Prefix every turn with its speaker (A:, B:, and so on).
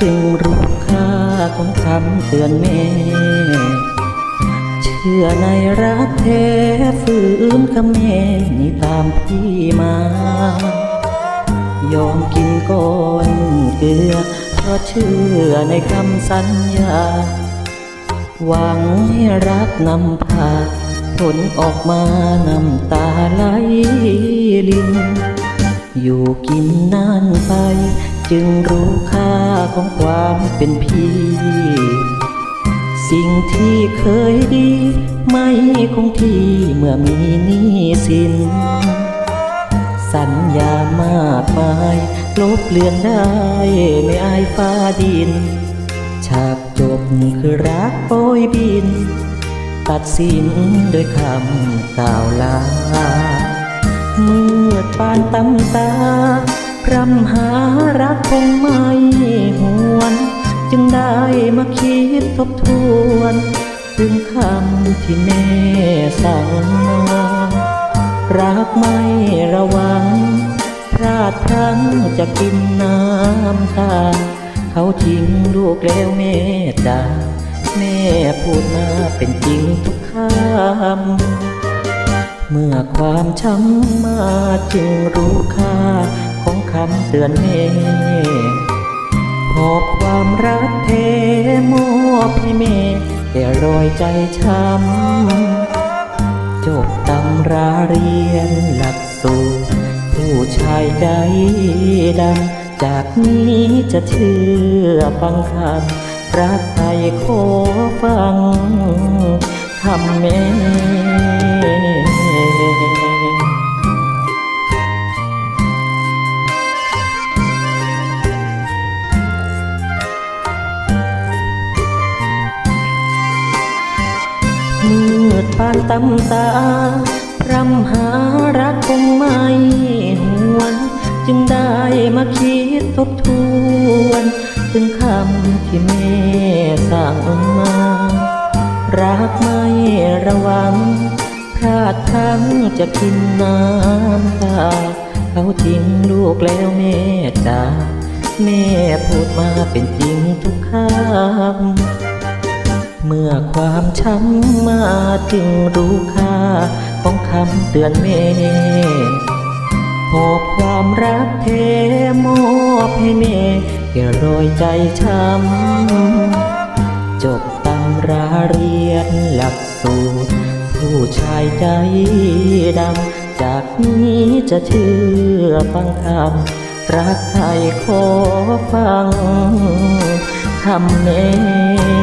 A: จึงรู้ค่าของคำเตือนแม่ เชื่อในรักแท้ฝืนกับแม่นี่ตามพี่มา ยอมกินก้อนเกลือเพราะเชื่อในคำสัญญา หวังให้รักนำพา ผลออกมาน้ำตาไหลลินอยู่กินนานไป จึงรู้ค่าของความเป็นพี่ สิ่งที่เคยดี ไม่คงที่เมื่อมีหนี้สิน สัญญามากมายลบเลือนได้ไม่อายฟ้าดิน ฉากจบคือรักโปยบิน ตัดสินโดยคำกล่าวลาเมืดปานตำตา พรำหารักคงไม่หวน จึงได้มาคิดทบทวน ถึงคำที่แม่สั่งมารักไม่ระวัง พลาดพลั้งจะกินน้ำตา เขาทิ้งลูกแล้วแม่ด่าแม่พูดมาเป็นจริงทุกคำเมื่อความช้ำมาจึงรู้ค่า คำเตือนแม่หอบความรักเทมอบให้แม่แก่รอยใจช้ำจบตำราเรียนหลักสูตรผู้ชายใจดำจากนี้จะเชื่อฟังคำรักใครขอฟังคำแม่ มืดปานตำตาพรำหารักคงไม่หวน จึงได้มาคิดทบทวน ถึงคำที่แม่สั่งมา รักไม่ระวัง พลาดพลั้งจะกินน้ำตา เขาทิ้งลูกแล้วแม่จ๋าแม่พูดมาเป็นจริงทุกคำ เมื่อความช้ำมาจึงรู้ค่าของคำเตือนแม่หอบความรักเทมอบให้แม่แก่รอยใจช้ำ จบตำราเรียนหลักสูตร ผู้ชายใจดำ จากนี้จะเชื่อฟังคำรักใครขอฟังคำแม่